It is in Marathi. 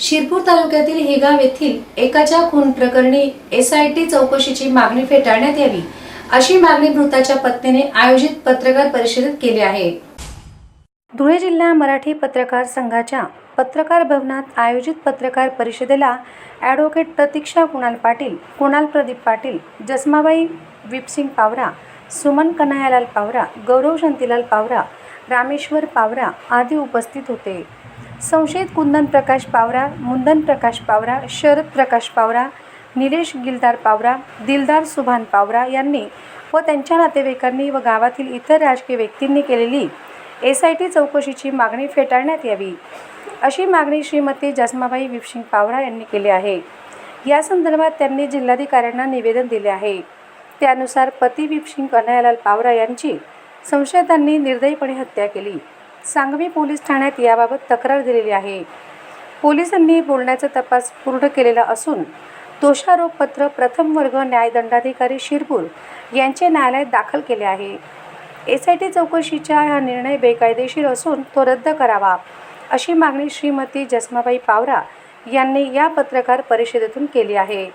शिरपूर तालुक्यातील हेगाव येथील एकाच्या खून प्रकरणी एसआयटी चौकशीची मागणी फेटाळण्यात यावी अशी मागणी मृताच्या पत्नीने आयोजित पत्रकार परिषदेत केली आहे. धुळे जिल्हा मराठी पत्रकार संघाच्या पत्रकार भवनात आयोजित पत्रकार परिषदेला ॲडव्होकेट प्रतीक्षा कुणाल पाटील कुणाल प्रदीप पाटील जसमाबाई विपसिंग पावरा सुमन कन्हैयालाल पावरा गौरव शांतीलाल पावरा रामेश्वर पावरा आदी उपस्थित होते. संशयित कुंदन प्रकाश पावरा मुंदन प्रकाश पावरा शरद प्रकाश पावरा निलेश गिलदार पावरा दिलदार सुभान पावरा यांनी व त्यांच्या नातेवाईकांनी व गावातील इतर राजकीय व्यक्तींनी केलेली एस आय टी चौकशीची मागणी फेटाळण्यात यावी अशी मागणी श्रीमती जसमाबाई विपसिंग पावरा यांनी केली आहे. या संदर्भात त्यांनी जिल्हाधिकाऱ्यांना निवेदन दिले आहे. त्यानुसार पती विपसिंग कन्हैयालाल पावरा यांची संशयितांनी निर्दयीपणे हत्या केली. सांगवी पोलीस ठाण्यात याबाबत तक्रार दिलेली आहे. पोलिसांनी बोलण्याचा तपास पूर्ण केलेला असून दोषारोपपत्र प्रथम वर्ग न्यायदंडाधिकारी शिरपूर यांचे न्यायालयात दाखल केले आहे. एस आय टी चौकशीचा हा निर्णय बेकायदेशीर असून तो रद्द करावा अशी मागणी श्रीमती जसमाबाई पावरा यांनी या पत्रकार परिषदेतून केली आहे.